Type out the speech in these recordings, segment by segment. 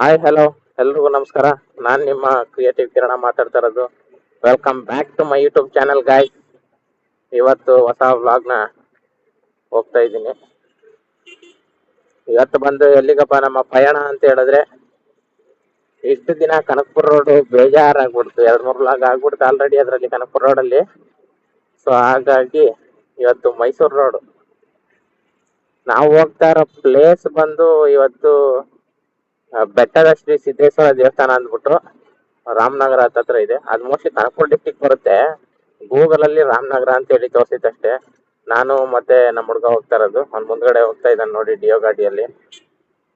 Hi hello ಎಲ್ರಿಗೂ ನಮಸ್ಕಾರ. ನಾನು ನಿಮ್ಮ ಕ್ರಿಯೇಟಿವ್ ಕಿರಣ ಮಾತಾಡ್ತಾ ಇರೋದು. Welcome back to my YouTube channel guy ಇವತ್ತು ಹೊಸ ವ್ಲಾಗ್ನ ಹೋಗ್ತಾ ಇದ್ದೀನಿ. ಇವತ್ತು ಬಂದು ಎಲ್ಲಿಗಪ್ಪ ನಮ್ಮ ಪಯಣ ಅಂತ ಹೇಳಿದ್ರೆ ಇಷ್ಟು ದಿನ ಕನಕಪುರ ರೋಡ್ ಬೇಜಾರಾಗ್ಬಿಡ್ತು. ಎರಡು ಮೂರು ವ್ಲಾಗ್ ಆಗ್ಬಿಡ್ತು ಆಲ್ರೆಡಿ ಅದರಲ್ಲಿ ಕನಕಪುರ ರೋಡಲ್ಲಿ ಸೊ ಹಾಗಾಗಿ ಇವತ್ತು ಮೈಸೂರು ರೋಡ್ ನಾವು ಹೋಗ್ತಾ ಇರೋ ಪ್ಲೇಸ್ ಬಂದು ಇವತ್ತು ಬೆಟ್ಟದ ಶ್ರೀ ಸಿದ್ದೇಶ್ವರ ದೇವಸ್ಥಾನ ಅಂದ್ಬಿಟ್ಟು ರಾಮನಗರ ಹತ್ರ ಇದೆ. ಅದು ಮೋಸ್ಟ್ಲಿ ಕನಕಪುರ ಡಿಸ್ಟಿಕ್ ಬರುತ್ತೆ. ಗೂಗಲ್ ಅಲ್ಲಿ ರಾಮನಗರ ಅಂತ ಹೇಳಿ ತೋರಿಸಿದ್ದಷ್ಟೇ ನಾನು ಮತ್ತೆ ನಮ್ಮ ಹುಡುಗ ಹೋಗ್ತಾ ಇರೋದು. ಅವ್ನು ಮುಂದ್ಗಡೆ ಹೋಗ್ತಾ ಇದ್ದಾನೆ ನೋಡಿ ಡಿಯೋ ಗಾಡಿಯಲ್ಲಿ.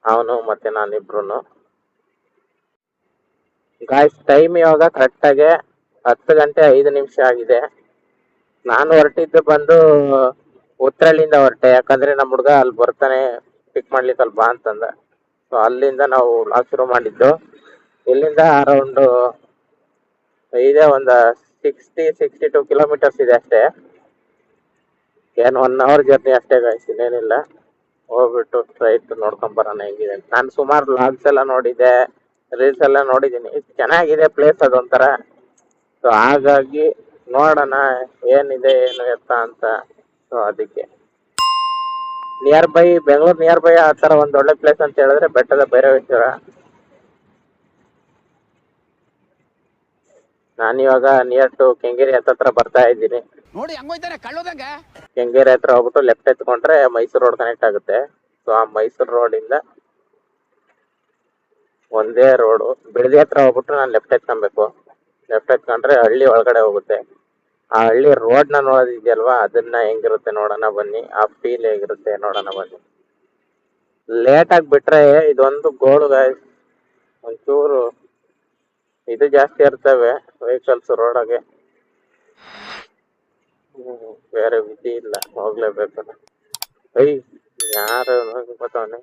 ಅವನು ಮತ್ತೆ ನಾನಿಬ್ರು ಗಾಯ್ಸ್ ಟೈಮ್ ಇವಾಗ ಕರೆಕ್ಟಾಗಿ ಹತ್ತು ಗಂಟೆ ಐದು ನಿಮಿಷ ಆಗಿದೆ. ನಾನು ಹೊರಟಿದ್ದು ಬಂದು ಉತ್ತರಳ್ಳಿಯಿಂದ ಹೊರಟೆ. ಯಾಕಂದ್ರೆ ನಮ್ಮ ಹುಡುಗ ಅಲ್ಲಿ ಬರ್ತಾನೆ ಪಿಕ್ ಮಾಡ್ಲಿಕ್ಕೆ ಅಲ್ಲಿ ಬಾ ಅಂತಂದ. ಸೊ ಅಲ್ಲಿಂದ ನಾವು ಬ್ಲಾಗ್ ಶುರು ಮಾಡಿದ್ದು. ಇಲ್ಲಿಂದ ಅರೌಂಡ್ ಇದೆ, ಒಂದು ಸಿಕ್ಸ್ಟಿ ಸಿಕ್ಸ್ಟಿ ಟು ಕಿಲೋಮೀಟರ್ಸ್ ಇದೆ ಅಷ್ಟೇ. ಏನು ಒನ್ ಅವರ್ ಜರ್ನಿ ಅಷ್ಟೇ ಗಾಯ್ಸ್ ಇನ್ನೇನಿಲ್ಲ. ಹೋಗ್ಬಿಟ್ಟು ಸ್ಟ್ರೈಟ್ ನೋಡ್ಕೊಂಬರೋಣ ಹೆಂಗಿದೆ. ನಾನು ಸುಮಾರು ಲಾಗ್ಸ್ ಎಲ್ಲ ನೋಡಿದ್ದೆ ರೀಲ್ಸ್ ಎಲ್ಲ ನೋಡಿದ್ದೀನಿ. ಚೆನ್ನಾಗಿದೆ ಪ್ಲೇಸ್ ಅದೊಂಥರ. ಸೊ ಹಾಗಾಗಿ ನೋಡೋಣ, ಏನಿದೆ, ಏನು ಎತ್ತ ಅಂತ. ಸೊ ಅದಕ್ಕೆ. Near by Bengaluru near by ಆ ಥರ ಒಂದು ಒಳ್ಳೆ ಪ್ಲೇಸ್ ಅಂತ ಹೇಳಿದ್ರೆ ಬೆಟ್ಟದ ಭೈರವೇಶ್ವರ. ನಾನಿವಾಗ ನಿಯರ್ ಟು ಕೆಂಗೇರಿ ಹತ್ತತ್ರ ಬರ್ತಾ ಇದ್ದೀನಿ. ನೋಡಿ ಹಂಗೋಯ್ತಾನೆ ಕಳ್ಳೋದಂಗ. ಕೆಂಗೇರಿ ಹತ್ರ ಹೋಗ್ಬಿಟ್ಟು ಲೆಫ್ಟ್ ಎತ್ಕೊಂಡ್ರೆ ಮೈಸೂರು ರೋಡ್ ಕನೆಕ್ಟ್ ಆಗುತ್ತೆ. ಸೊ ಆ ಮೈಸೂರು ರೋಡಿಂದ ಒಂದೇ ರೋಡು ಬಿಡದಿ ಹತ್ರ ಹೋಗ್ಬಿಟ್ಟು ನಾನು ಲೆಫ್ಟ್ ಎತ್ಕೊಬೇಕು. ಲೆಫ್ಟ್ ಎತ್ಕೊಂಡ್ರೆ ಹಳ್ಳಿ ಒಳಗಡೆ ಹೋಗುತ್ತೆ. ಆ ಹಳ್ಳಿ ರೋಡ್ನ ನೋಡೋದಿದೆಯಲ್ವಾ ಅದನ್ನ ಹೆಂಗಿರುತ್ತೆ ನೋಡೋಣ ಬನ್ನಿ. ಆ ಫೀಲ್ ಹೇಗಿರುತ್ತೆ ನೋಡೋಣ ಬನ್ನಿ. ಲೇಟ್ ಆಗಿ ಬಿಟ್ರೆ ಇದೊಂದು ಗೋಳು guys. ಒಂಚೂರು ಇದು ಜಾಸ್ತಿ ಇರ್ತವೆ ವೆಹಿಕಲ್ಸ್ ರೋಡಾಗೆ ಬೇರೆ ವಿಧಿ ಇಲ್ಲ. ಹೋಗ್ಲೇಬೇಕು ಐ ಯಾರು ಗೊತ್ತವನೆ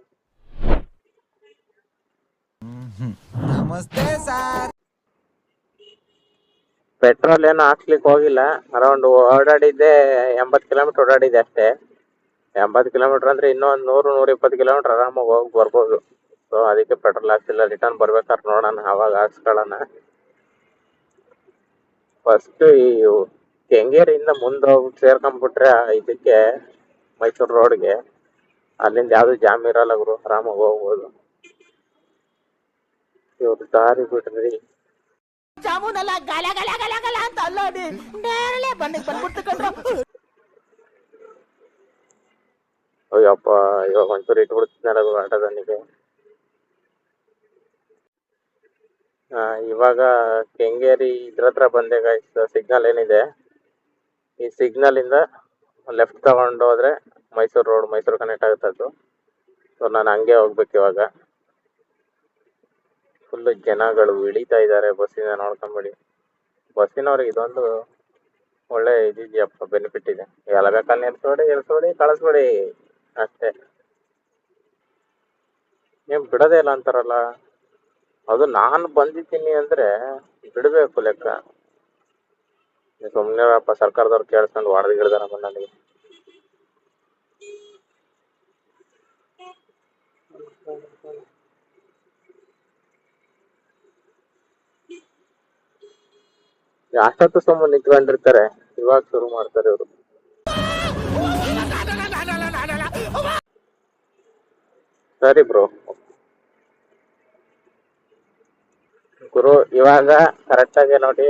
ನಮಸ್ತೆ ಸರ್. ಪೆಟ್ರೋಲ್ ಏನು ಹಾಕ್ಲಿಕ್ಕೆ ಹೋಗಿಲ್ಲ. ಅರೌಂಡ್ ಓಡಾಡಿದ್ದೆ ಎಂಬತ್ತು ಕಿಲೋಮೀಟರ್ ಓಡಾಡಿದ್ದೆ ಅಷ್ಟೇ. ಎಂಬತ್ತು ಕಿಲೋಮೀಟರ್ ಅಂದ್ರೆ ಇನ್ನೂ ಒಂದು ನೂರು ನೂರ ಇಪ್ಪತ್ತು ಕಿಲೋಮೀಟರ್ ಆರಾಮಾಗಿ ಹೋಗಿ ಬರ್ಬೋದು. ಸೊ ಅದಕ್ಕೆ ಪೆಟ್ರೋಲ್ ಹಾಕ್ಸಿಲ್ಲ. ರಿಟರ್ನ್ ಬರ್ಬೇಕಾದ್ರೆ ನೋಡೋಣ, ಅವಾಗ ಹಾಕ್ಸ್ಕೊಳ್ಳೋಣ. ಫಸ್ಟ್ ಈ ಕೆಂಗೇರಿಯಿಂದ ಮುಂದೆ ಹೋಗಿ ಸೇರ್ಕೊಂಡ್ಬಿಟ್ರೆ ಇದಕ್ಕೆ ಮೈಸೂರು ರೋಡ್ಗೆ, ಅಲ್ಲಿಂದ ಯಾವ್ದು ಜಾಮ್ ಇರಲ್ಲ ಗುರು, ಆರಾಮಾಗಿ ಹೋಗ್ಬೋದು. ಇವ್ರು ದಾರಿ ಜಾಮೂನಲ್ಲ, ಗಲ ಗಲ ಗಲ ಅಂತ ಅಲ್ಲಾಡಿ ನೇರಳೆ ಬಂದ್ಬಿಟ್ಟು ಕಂಡ್ರು ಅಯ್ಯಪ್ಪ, ಇವಾಗ ಒಂಚೂರು ಇಟ್ಬಿಡ್ತಿದ್ನಲ್ಲ ಅದು ಆಟೋದನಿಗೆ ಇವಾಗ ಕೆಂಗೇರಿ ಇದ್ರ ಹತ್ರ ಬಂದೆ ಗಾಯ್ಸ್ ಸಿಗ್ನಲ್ ಏನಿದೆ? ಈ ಸಿಗ್ನಲ್ ಇಂದ ಲೆಫ್ಟ್ ತಗೊಂಡು ಹೋದ್ರೆ ಮೈಸೂರು ರೋಡ್ ಮೈಸೂರು ಕನೆಕ್ಟ್ ಆಗುತ್ತೆ ಅದು. ಸೊ ನಾನು ಹಂಗೆ ಹೋಗ್ಬೇಕು ಇವಾಗ. ಫುಲ್ ಜನಗಳು ಇಳಿತಾ ಇದ್ದಾರೆ ಬಸ್ಸಿಂದ ನೋಡ್ಕೊಂಬಿಡಿ ಬಸ್ಸಿನವ್ರಿಗೆ ಇದೊಂದು ಒಳ್ಳೆ ಇದಿದೆಯಪ್ಪ ಬೆನಿಫಿಟ್ ಇದೆ. ಎಲ್ಲ ಬೇಕಲ್ಲಿ ನಿಲ್ಸ್ಬೇಡಿ ಇಳಿಸ್ಬೇಡಿ ಕಳಿಸ್ಬೇಡಿ ಅಷ್ಟೇ. ನೀವು ಬಿಡೋದೇ ಇಲ್ಲ ಅಂತಾರಲ್ಲ. ಅದು ನಾನು ಬಂದಿದ್ದೀನಿ ಅಂದ್ರೆ ಬಿಡಬೇಕು ಲೆಕ್ಕ. ಸುಮ್ಮನೆ ಸರ್ಕಾರದವ್ರು ಕೇಳಿಸ್ಕೊಂಡು ಹೊಡೆದು ಗಿಡದಾರ ನನಗೆ ಅಷ್ಟೊತ್ತು ಸುಮ್ಮನೆ ನಿಂತ್ಕೊಂಡಿರ್ತಾರೆ ಇವಾಗ ಶುರು ಮಾಡ್ತಾರೆ ಇವರು ಸರಿ ಬ್ರೋ. ಗುರು, ಇವಾಗ ಕರೆಕ್ಟ್ ಆಗಿ ನೋಡಿ,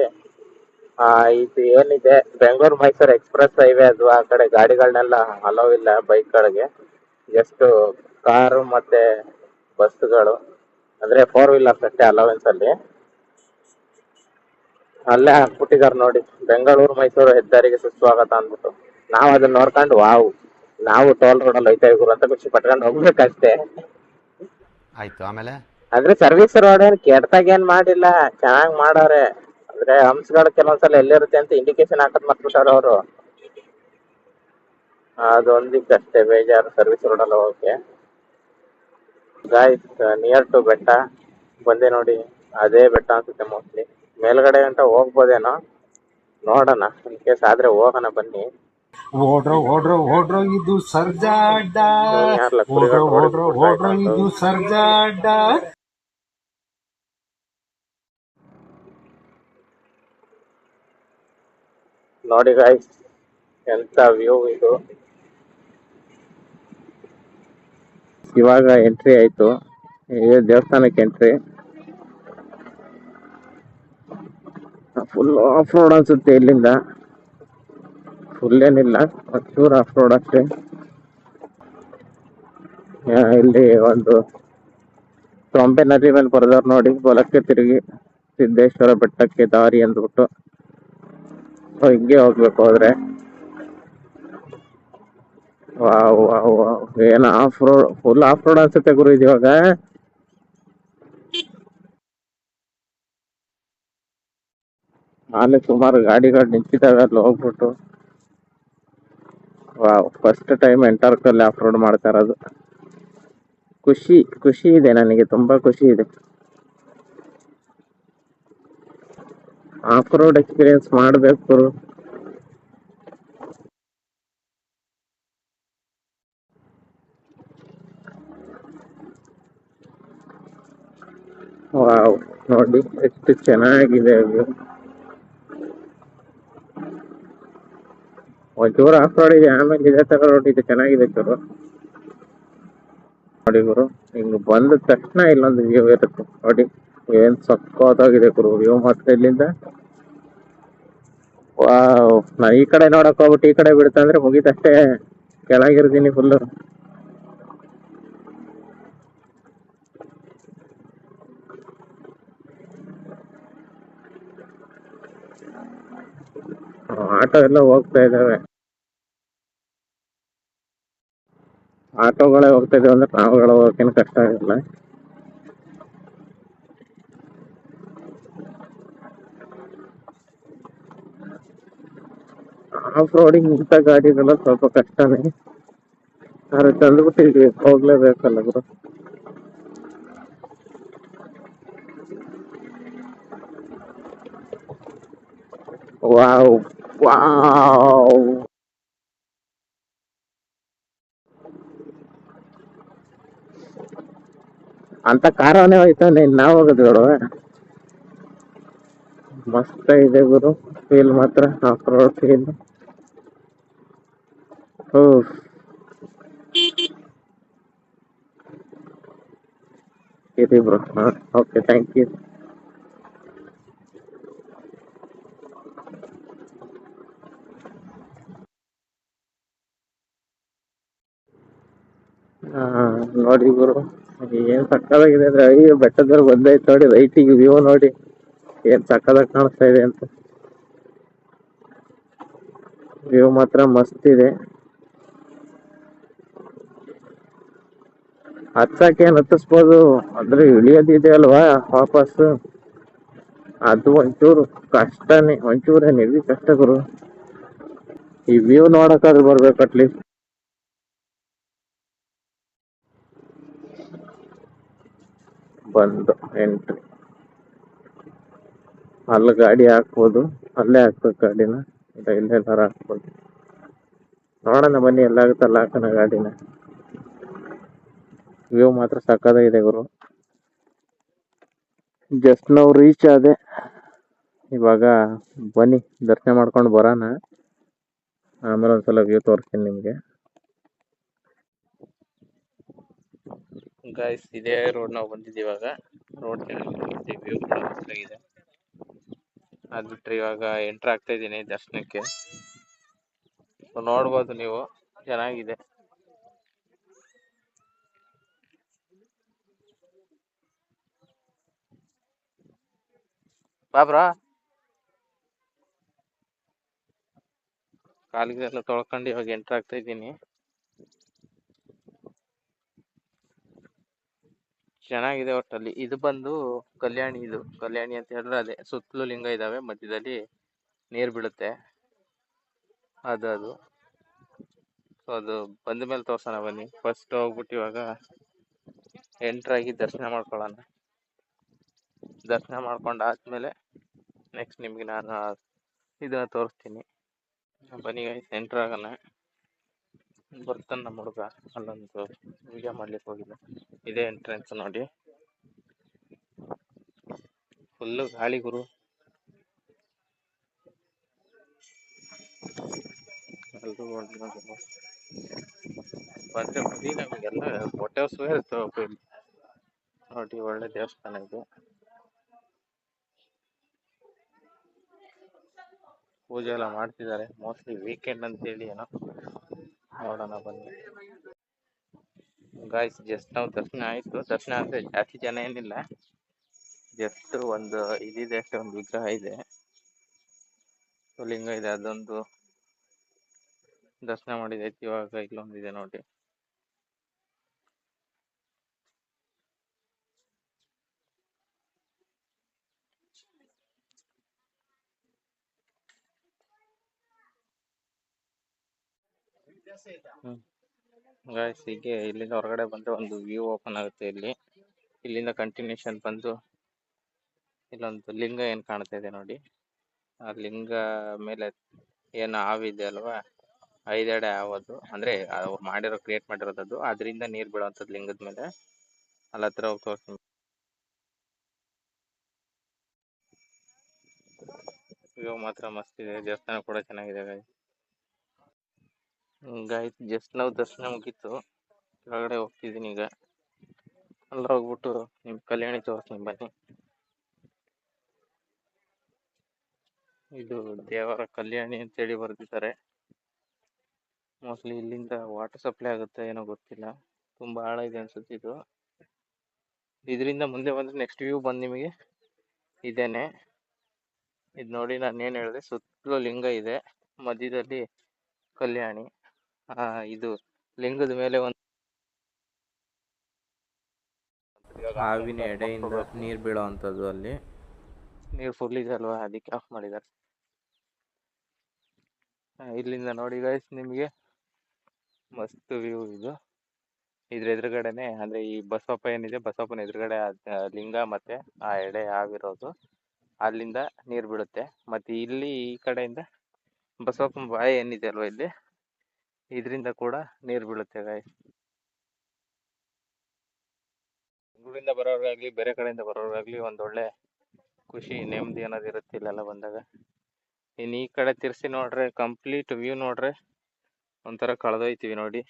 ಆ, ಇದು ಏನಿದೆ? ಬೆಂಗಳೂರು ಮೈಸೂರು ಎಕ್ಸ್ಪ್ರೆಸ್ ಹೈವೇ ಅದು, ಆ ಕಡೆ ಗಾಡಿಗಳನ್ನೆಲ್ಲ ಅಲೋ ಇಲ್ಲ ಬೈಕ್ಗಳಿಗೆ. ಜಸ್ಟ್ ಕಾರು ಮತ್ತೆ ಬಸ್ಗಳು ಅಂದ್ರೆ ಫೋರ್ ವೀಲರ್ಸ್ ಅಷ್ಟೇ ಅಲೋವೆನ್ಸ್ ಅಲ್ಲಿ. ಅಲ್ಲೇ ಹಾಕ್ಬಿಟ್ಟಿದಾರ ನೋಡಿ. ಬೆಂಗಳೂರು ಮೈಸೂರು ಹೆದ್ದಾರಿಗೆ ಸುಸ್ವಾಗತ ಅಂದ್ಬಿಟ್ಟು. ನಾವು ಅದನ್ನ ನೋಡ್ಕೊಂಡು ವಾವ್ ನಾವು ಟೋಲ್ ರೋಡ್ ಅಲ್ಲಿ ಹೋಯ್ತಾ ಗುರು ಅಂತ ಖುಷಿ ಪಟ್ಕೊಂಡು ಹೋಗ್ಬೇಕಷ್ಟೇ. ಆಯ್ತು ಆಮೇಲೆ? ಅಂದ್ರೆ ಸರ್ವಿಸ್ ರೋಡ್ ಏನ್ ಕೆಟ್ಟದಾಗ ಏನ್ ಮಾಡಿಲ್ಲ ಚೆನ್ನಾಗ್ ಮಾಡವ್ರೆ ಅಂದ್ರೆ ಹಂಪ್ಸ್ಗಳು ಕೆಲವೊಂದ್ಸಲ ಎಲ್ಲಿರುತ್ತೆ ಅಂತ ಇಂಡಿಕೇಶನ್ ಹಾಕದ್ ಮರ್ತ್ಬಿಟ್ಟಾರ ಅವರು. ಅದೊಂದಿಕ್ಕೆ ಅಷ್ಟೇ ಬೇಜಾರು ಸರ್ವಿಸ್ ರೋಡ್ ಅಲ್ಲಿ ಹೋಗಕ್ಕೆ ಗಾಯ್ಸ್ ನಿಯರ್ ಟು ಬೆಟ್ಟ. ಬಂದೆ ನೋಡಿ ಅದೇ ಬೆಟ್ಟ ಅನ್ಸುತ್ತೆ ಮೋಸ್ಟ್ಲಿ ಮೇಲ್ಗಡೆ ಅಂತ ಹೋಗ್ಬೋದೇನೋ ನೋಡೋಣ ಇನ್ ಕೇಸ್ ಆದ್ರೆ ಹೋಗೋಣ ಬನ್ನಿ. ಓಡ್ರೋ ಓಡ್ರೋ ಓಡ್ರೋ ಇದು ಓಡ್ರೋ ಓಡ್ರೋ ಓಡ್ರೋ ಇದು ನೋಡಿ ಗಾಯ್ಸ್ ಎಂತ ವ್ಯೂ ಇದು. ಇವಾಗ ಎಂಟ್ರಿ ಆಯ್ತು. ಇದು ದೇವಸ್ಥಾನಕ್ಕೆ ಎಂಟ್ರಿ ಫುಲ್ ಆಫ್ ರೋಡ್ ಅನ್ಸುತ್ತೆ ಇಲ್ಲಿಂದ. ಫುಲ್ ಏನಿಲ್ಲ ಪ್ಯೂರ್ ಆಫ್ ರೋಡ್ ಅಷ್ಟೇ. ಇಲ್ಲಿ ಒಂದು ತೊಂಬೆ ನದಿ ಮೇಲೆ ಬರೆದವ್ರು ನೋಡಿ ಬಲಕ್ಕೆ ತಿರುಗಿ ಸಿದ್ದೇಶ್ವರ ಬೆಟ್ಟಕ್ಕೆ ದಾರಿ ಅಂದ್ಬಿಟ್ಟು. ಹಿಂಗೆ ಹೋಗ್ಬೇಕು ಹೋದ್ರೆ. Wow wow wow. ಏನು off road full off road ಅನ್ಸುತ್ತೆ ಗುರು ಇವಾಗ ಅಲ್ಲಿ ಸುಮಾರು ಗಾಡಿಗಳು ನಿಂತಿದ್ದಾವೆ, ಅಲ್ಲಿ ಹೋಗ್ಬಿಟ್ಟು. ವಾವ್ ಫಸ್ಟ್ ಟೈಮ್ ಎಂಟರ್ಕಲ್ಲಿ ಆಫ್ ರೋಡ್ ಮಾಡ್ತಾ ಇರೋದು. ಖುಷಿ ಖುಷಿ ಇದೆ ನನಗೆ, ತುಂಬಾ ಖುಷಿ ಇದೆ. ಆಫ್ ರೋಡ್ ಎಕ್ಸ್ಪೀರಿಯನ್ಸ್ ಮಾಡಬೇಕು ವಾವ್, ನೋಡಿ, ಎಷ್ಟು ಚೆನ್ನಾಗಿದೆ ಅದು. ಒಂಚೂರು ಆಫ್ ರೋಡ್ ಇದೆ ಆಮೇಲೆ ಇದೇ ತರ ರೋಡ್ ಇದೆ ಚೆನ್ನಾಗಿದೆ ಚೂರು. ನೋಡಿ ಗುರು, ಹಿಂಗ್ ಬಂದ ತಕ್ಷಣ ಇಲ್ಲೊಂದು ವ್ಯೂ ಇರುತ್ತೆ. ನೋಡಿ, ಏನ್ ಸಕ್ಕತ್ತಾಗಿದೆ ಗುರು ವ್ಯೂ ಮಾತ್ರ ಇಲ್ಲಿಂದ. ನಾ ಈ ಕಡೆ ನೋಡಕ್ ಹೋಗ್ಬಿಟ್ಟು ಈ ಕಡೆ ಬಿಡ್ತಂದ್ರೆ ಮುಗಿತಷ್ಟೇ. ಕೆಳಗಿರ್ತೀನಿ ಫುಲ್ಲು ಆಟೋ ಎಲ್ಲ ಹೋಗ್ತಾ ಇದಾವೆ. ಆಟೋಗಳೇ ಹೋಗ್ತಾ ಇದಾವೆ ಅಂದ್ರೆ ನಾವುಗಳು ಹೋಗಕ್ಕೇನು ಕಷ್ಟ ಆಗಿಲ್ಲ ಆಫ್ ರೋಡಿಂಗ್ ಇಂಥ ಗಾಡಿಗಳ ಸ್ವಲ್ಪ ಕಷ್ಟನೇ. ಆದ್ರೆ ತಂದ್ಬಿಟ್ಟಿದ್ವಿ ಹೋಗ್ಲೇಬೇಕಲ್ಲ ಗುರು. Wow wow. ಅಂತ ಕಾರವೇ ಹೋಯ್ತಾನೆ ನಾವು ಹೋಗೋದು ನೋಡುವ ಮಸ್ತ್ ಇದೆ ಗುರು ಫೀಲ್ ಮಾತ್ರ ಆಫ್ ರೋಡ್ ಫೀಲ್ ಇರಿ ಬ್ರೋ ಓಕೆ ಥ್ಯಾಂಕ್ ಯು ನೋಡಿ ಗುರು ಏನ್ ಸಕ್ಕದಾಗಿದೆ ಅಂದ್ರೆ, ಅಯ್ಯೋ ಬೆಟ್ಟದಲ್ಲಿ ಬಂದೈತೆ ನೋಡಿ ರೈಟಿಗೆ ವ್ಯೂ ನೋಡಿ, ಏನ್ ಸಕ್ಕದಾಗಿ ಕಾಣಿಸ್ತಾ ಇದೆ ಅಂತ. ವ್ಯೂ ಮಾತ್ರ ಮಸ್ತ್ ಇದೆ. ಹತ್ತಕ್ಕೆ ಏನ್ ಹತ್ತಿಸ್ಬೋದು? ಅಂದ್ರೆ ಇಳಿಯೋದಿದೆ ಅಲ್ವಾ, ವಾಪಸ್? ಅದು ಒಂಚೂರು ಕಷ್ಟನೇ, ಒಂಚೂರೇ ಹೆವಿ ಕಷ್ಟ ಗುರು. ಈ ವ್ಯೂ ನೋಡಕ್ಕಾದ್ರೂ ಬರ್ಬೇಕು ಅಟ್ಲೀಸ್ಟ್ ಬಂದು ಎಂಟ್ರಿ. ಅಲ್ಲಿ ಗಾಡಿ ಹಾಕ್ಬೋದು, ಅಲ್ಲೇ ಹಾಕ್ಬೇಕು ಗಾಡಿನ. ಇಲ್ಲ ಇಲ್ಲೆಲ್ಲಾರ ಹಾಕ್ಬೋದು. ನೋಡೋಣ ಬನ್ನಿ ಎಲ್ಲಾಗುತ್ತಲ್ಲ ಹಾಕೋಣ ಗಾಡಿನ. ವ್ಯೂ ಮಾತ್ರ ಸಕ್ಕದಾಗಿದೆ ಗುರು. ಜಸ್ಟ್ ನಾವು ರೀಚ್ ಆದೆ. ಇವಾಗ ಬನ್ನಿ, ದರ್ಶನ ಮಾಡ್ಕೊಂಡು ಬರೋಣ. ಆಮೇಲೆ ಒಂದ್ಸಲ ವ್ಯೂ ತೋರಿಸ್ತೀನಿ ನಿಮಗೆ. ಗಾಯ್ಸ್ ಇದೇ ರೋಡ್ ನಾವು ಬಂದಿದ್ದೀವಿ ಇವಾಗ. ರೋಡ್ ವ್ಯೂ ಕೂಡ ಮಸ್ತಾಗಿದೆ ಅದು ಬಿಟ್ರೆ ಇವಾಗ ಎಂಟ್ರ್ ಆಗ್ತಾ ಇದ್ದೀನಿ ದರ್ಶನಕ್ಕೆ. ನೋಡ್ಬೋದು ನೀವು. ಚೆನ್ನಾಗಿದೆ. ಬಾಬ್ರಾ ಕಾಲಿಗೆಲ್ಲ ತೊಳ್ಕೊಂಡು ಇವಾಗ ಎಂಟ್ರ್ ಆಗ್ತಾ ಇದ್ದೀನಿ. ಚೆನ್ನಾಗಿದೆ ಒಟ್ಟಲ್ಲಿ. ಇದು ಬಂದು ಕಲ್ಯಾಣಿ ಇದು. ಕಲ್ಯಾಣಿ ಅಂತ ಹೇಳಿದ್ರೆ ಅದೇ. ಸುತ್ತಲೂ ಲಿಂಗ ಇದ್ದಾವೆ ಮಧ್ಯದಲ್ಲಿ ನೀರು ಬೀಳುತ್ತೆ. ಅದು ಅದು ಸೊ ಅದು ಬಂದ ಮೇಲೆ ತೋರ್ಸೋಣ ಬನ್ನಿ. ಫಸ್ಟ್ ಹೋಗ್ಬಿಟ್ಟು ಇವಾಗ ಎಂಟ್ರ್ ಆಗಿ ದರ್ಶನ ಮಾಡ್ಕೊಳ್ಳೋಣ. ದರ್ಶನ ಮಾಡ್ಕೊಂಡು ಆದ್ಮೇಲೆ ನೆಕ್ಸ್ಟ್ ನಿಮಗೆ ನಾನು ಇದನ್ನ ತೋರಿಸ್ತೀನಿ. ಬನ್ನಿ ಎಂಟ್ರ್ ಆಗೋಣ. ಬರ್ತಾನೆ ನಮ್ಮ ಹುಡುಗ. ಅಲ್ಲೊಂದು ವಿಡಿಯೋ ಮಾಡ್ಲಿಕ್ಕೆ ಹೋಗಿದ್ದ. ಇದೇ ಎಂಟ್ರೆನ್ಸ್ ನೋಡಿ. ಫುಲ್ಲು ಗಾಳಿ ಗುರು. ಎಲ್ಲ ನಮಗೆಲ್ಲ ನೋಡಿ, ಒಳ್ಳೆ ದೇವಸ್ಥಾನ ಇದು. ಪೂಜೆ ಎಲ್ಲ ಮಾಡ್ತಿದ್ದಾರೆ. ಮೋಸ್ಟ್ಲಿ ವೀಕೆಂಡ್ ಅಂತೇಳಿ ಏನೋ. ನೋಡೋಣ ಬನ್ನಿ ಗಾಯ್ಸ್ ಜಸ್ಟ್ ನಾವು ದರ್ಶನ ಆಯ್ತು. ದರ್ಶನ ಅಂದ್ರೆ ಜಾಸ್ತಿ ಜನ ಏನಿಲ್ಲ. ಜಸ್ಟ್ ಒಂದು ಇದಿದೆ, ಅಷ್ಟೇ ಒಂದು ವಿಗ್ರಹ ಇದೆ. ಲಿಂಗ ಇದೆ, ಅದೊಂದು ದರ್ಶನ ಮಾಡಿದೈತಿ. ಇವಾಗ ಇಲ್ಲೊಂದಿದೆ ನೋಡಿ. ಗಾಯ್ಸ್ ಹೀಗೆ ಇಲ್ಲಿಂದ ಹೊರಗಡೆ ಬಂದ್ರೆ ಒಂದು ವ್ಯೂ ಓಪನ್ ಆಗುತ್ತೆ ಇಲ್ಲಿ. ಇಲ್ಲಿಂದ ಕಂಟಿನ್ಯೂಷನ್ ಬಂದು ಇಲ್ಲೊಂದು ಲಿಂಗ ಏನ್ ಕಾಣ್ತಾ ಇದೆ ನೋಡಿ. ಆ ಲಿಂಗ ಮೇಲೆ ಏನು ಹಾವಿದೆ ಅಲ್ವಾ? ಐದೆಡೆ ಹಾವದು. ಅಂದ್ರೆ ಅವ್ರು ಮಾಡಿರೋ ಕ್ರಿಯೇಟ್ ಮಾಡಿರೋದು ಅದರಿಂದ ನೀರ್ ಬೀಳುವಂಥದ್ದು ಲಿಂಗದ ಮೇಲೆ. ಅಲ್ಲ ಹತ್ರ ಹೋಗಿ ತೋರಿಸ್ತೀನಿ ವ್ಯೂ ಮಾತ್ರ ಮಸ್ತ್ ಇದೆ. ದೇವಸ್ಥಾನ ಕೂಡ ಚೆನ್ನಾಗಿದೆ ಗಾಯ್ಸ್ ಗಾಯ್ಸ್ ಜಸ್ಟ್ ನಾವು ದರ್ಶನ ಮುಗೀತು. ಕೆಳಗಡೆ ಹೋಗ್ತಿದ್ದೀನಿ ಈಗ. ಅಲ್ಲಿ ಹೋಗ್ಬಿಟ್ಟು ನಿಮ್ ಕಲ್ಯಾಣಿ ತೋರಿಸ್ತೀನಿ ಬನ್ನಿ. ಇದು ದೇವರ ಕಲ್ಯಾಣಿ ಅಂತೇಳಿ ಬರ್ದಿದ್ದಾರೆ. ಮೋಸ್ಟ್ಲಿ ಇಲ್ಲಿಂದ ವಾಟರ್ ಸಪ್ಲೈ ಆಗುತ್ತೆ ಏನೋ ಗೊತ್ತಿಲ್ಲ. ತುಂಬಾ ಆಳ ಇದೆ ಅನ್ಸುತ್ತೆ ಇದು. ಇದರಿಂದ ಮುಂದೆ ಬಂದ್ರೆ ನೆಕ್ಸ್ಟ್ ವ್ಯೂ ಬಂದು ನಿಮಗೆ ಇದೇನೆ. ಇದು ನೋಡಿ ನಾನು ಏನು ಹೇಳಿದೆ, ಸುತ್ತಲೂ ಲಿಂಗ ಇದೆ. ಮಧ್ಯದಲ್ಲಿ ಕಲ್ಯಾಣಿ. ಆ ಇದು ಲಿಂಗದ ಮೇಲೆ ಒಂದು ಹಾವಿನ ಎಡೆಯಿಂದ ನೀರು ಬೀಳೋವಂಥದ್ದು ಅಲ್ಲಿ. ನೀರು ಫುಲ್ ಇದೆ ಅಲ್ವಾ ಅದಕ್ಕೆ ಆಫ್ ಮಾಡಿದ್ದಾರೆ. ಇಲ್ಲಿಂದ ನೋಡಿ ಗೈಸ್ ನಿಮಗೆ ಮಸ್ತ್ ವ್ಯೂ ಇದು. ಇದ್ರ ಎದುರುಗಡೆನೆ ಅಂದ್ರೆ ಈ ಬಸವಪ್ಪ ಏನಿದೆ ಬಸವಪ್ಪನ ಎದುರುಗಡೆ ಲಿಂಗ ಮತ್ತೆ ಆ ಎಡೆ ಆಗಿರೋದು. ಅಲ್ಲಿಂದ ನೀರ್ ಬೀಳುತ್ತೆ. ಮತ್ತೆ ಇಲ್ಲಿ ಈ ಕಡೆಯಿಂದ ಬಸವಪ್ಪನ ಬಾಯಿ ಏನಿದೆ ಅಲ್ವಾ ಇಲ್ಲಿ? ಇದರಿಂದ ಕೂಡ ನೀರು ಬೀಳುತ್ತೆ ಗಾಯ್ಸ್ ಬೆಂಗಳೂರಿಂದ ಬರೋರ್ಗಾಗ್ಲಿ, ಬೇರೆ ಕಡೆಯಿಂದ ಬರೋರ್ಗಾಗ್ಲಿ ಒಂದೊಳ್ಳೆ ಖುಷಿ, ನೆಮ್ಮದಿ ಅನ್ನೋದು ಇರುತ್ತೆ ಇಲ್ಲೆಲ್ಲ ಬಂದಾಗ. ಇನ್ನು ಈ ಕಡೆ ತಿರ್ಸಿ ನೋಡ್ರೆ ಕಂಪ್ಲೀಟ್ ವ್ಯೂ ನೋಡ್ರೆ ಒಂಥರ ಕಳೆದೋಯ್ತೀವಿ ನೋಡಿ.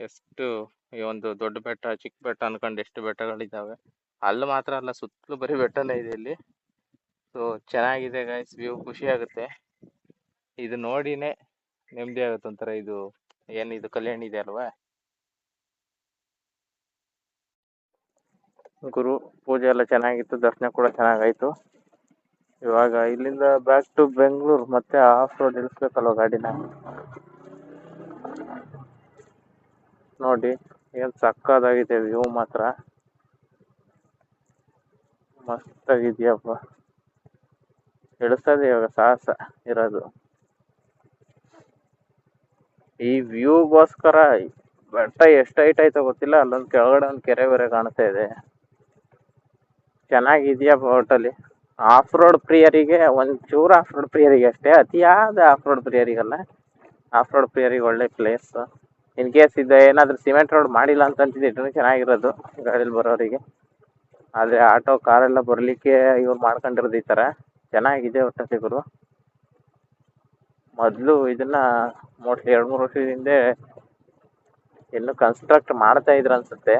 ಎಷ್ಟು ಈ ಒಂದು ದೊಡ್ಡ ಬೆಟ್ಟ ಚಿಕ್ಕ ಬೆಟ್ಟ ಅನ್ಕೊಂಡು ಎಷ್ಟು ಬೆಟ್ಟಗಳಿದ್ದಾವೆ. ಅಲ್ಲಿ ಮಾತ್ರ ಅಲ್ಲ, ಸುತ್ತಲೂ ಬರೀ ಬೆಟ್ಟನೇ ಇದೆ ಇಲ್ಲಿ. ಸೊ ಚೆನ್ನಾಗಿದೆ ಗಾಯ್ಸ್ ವ್ಯೂ ಖುಷಿ ಆಗುತ್ತೆ. ಇದು ನೋಡಿನೇ ನೆಮ್ಮದಿ ಆಗುತ್ತೆ ಒಂಥರ ಇದು ಏನಿದು ಕಲ್ಯಾಣ ಇದೆ ಅಲ್ವಾ? ಗುರು, ಪೂಜೆ ಎಲ್ಲ ಚೆನ್ನಾಗಿತ್ತು, ದರ್ಶನ ಕೂಡ ಚೆನ್ನಾಗಾಯ್ತು. ಇವಾಗ ಇಲ್ಲಿಂದ ಬ್ಯಾಕ್ ಟು ಬೆಂಗಳೂರು ಮತ್ತೆ ಆಫ್ ರೋಡ್ ಇಳಿಸ್ಬೇಕಲ್ವ ಗಾಡಿನ? ನೋಡಿ, ಏನ್ ಸಕ್ಕದಾಗಿದೆ ವ್ಯೂ ಮಾತ್ರ. ಮಸ್ತ್ ಆಗಿದ್ಯಪ್ಪ ಇಳಿಸ್ತದೆ ಇವಾಗ ಸಾಹಸ ಇರೋದು. ಈ ವ್ಯೂಗೋಸ್ಕರ ಬೆಟ್ಟ ಎಷ್ಟು ಹೈಟ್ ಐತೆ ಗೊತ್ತಿಲ್ಲ, ಅಲ್ಲೊಂದು ಕೆಳಗಡೆ ಒಂದು ಕೆರೆ ಬೇರೆ ಕಾಣ್ತಾ ಇದೆ. ಚೆನ್ನಾಗಿದೆಯಾ ಬೋಟಲ್ಲಿ ಆಫ್ ರೋಡ್ ಪ್ರಿಯರಿಗೆ, ಒಂದು ಚೂರು ಆಫ್ ರೋಡ್ ಪ್ರಿಯರಿಗೆ ಅಷ್ಟೇ, ಅತಿಯಾದ ಆಫ್ ರೋಡ್ ಪ್ರಿಯರಿಗಲ್ಲ. ಆಫ್ ರೋಡ್ ಪ್ರಿಯರಿಗೆ ಒಳ್ಳೆ ಪ್ಲೇಸ್ ಇನ್ ಕೇಸ್ ಇದು ಏನಾದರೂ ಸಿಮೆಂಟ್ ರೋಡ್ ಮಾಡಿಲ್ಲ ಅಂತ ಅಂತಿದ್ರೆ ಚೆನ್ನಾಗಿರೋದು, ಗಾಡಿಲಿ ಬರೋರಿಗೆ. ಆದ್ರೆ ಆಟೋ ಕಾರೆಲ್ಲ ಬರಲಿಕ್ಕೆ ಇವ್ರು ಮಾಡ್ಕೊಂಡಿರೋದು ಈ ತರ. ಚೆನ್ನಾಗಿದೆ ಒಟ್ಟಲ್ಲಿ ಗುರು. ಮೊದ್ಲು ಇದನ್ನ ಮೋಸ್ಟ್ಲಿ ಎರಡು, ಮೂರು ವರ್ಷದ ಹಿಂದೆ ಇನ್ನು ಕನ್ಸ್ಟ್ರಕ್ಟ್ ಮಾಡ್ತಾ ಇದ್ರು ಅನ್ಸುತ್ತೆ.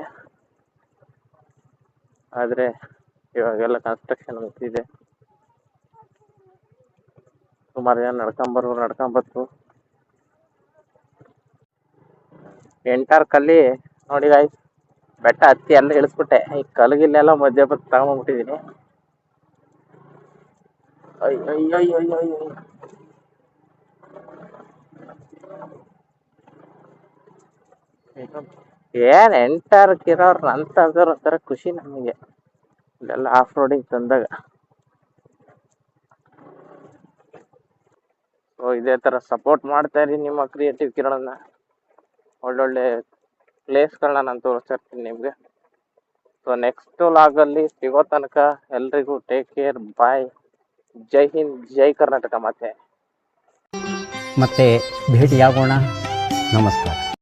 ಆದ್ರೆ ಇವಾಗೆಲ್ಲ ಕನ್ಸ್ಟ್ರಕ್ಷನ್ ಮುಗ್ದಿದೆ. ಸುಮಾರು ಜನ ನಡ್ಕೊಂಬರೋರು ಎಂಟರ್ ಕಲ್ಲಿ ನೋಡಿ ಗಾಯ್ಸ್ ಬೆಟ್ಟ ಹತ್ತಿ ಎಲ್ಲ ಇಳಿಸ್ಬಿಟ್ಟೆ. ಈ ಕಲ್ಗಿಲ್ಲೆಲ್ಲ ಮಧ್ಯ ಬತ್ ತಗೊಂಡ್ಬಿಟ್ಟಿದೀನಿ ಅಯ್ಯಯ್ಯಯ್ಯಯ್ಯಯ್ಯ ಏನ್ ಕಿರವರಂತ ಅದರ ಒಂಥರ ಖುಷಿ ನಮಗೆ. ಇಲ್ಲೆಲ್ಲ ಆಫ್ ರೋಡಿಂಗ್ ತಂದಾಗ. ಸೊ ಇದೇ ತರ ಸಪೋರ್ಟ್ ಮಾಡ್ತಾ ಇರಿ ನಿಮ್ಮ ಕ್ರಿಯೇಟಿವ್ ಕಿರಣನ ಒಳ್ಳೊಳ್ಳೆ ಪ್ಲೇಸ್ಗಳನ್ನ ನಾನು ತೋರಿಸ್ತಾ ಇರ್ತೀನಿ ನಿಮ್ಗೆ. ಸೊ ನೆಕ್ಸ್ಟ್ ಲಾಗಲ್ಲಿ ಸಿಗೋ ತನಕ ಎಲ್ರಿಗೂ take care bye Jai Hind, Jai Karnataka ಮತ್ತೆ ಮತ್ತೆ ಭೇಟಿಯಾಗೋಣ. ನಮಸ್ಕಾರ.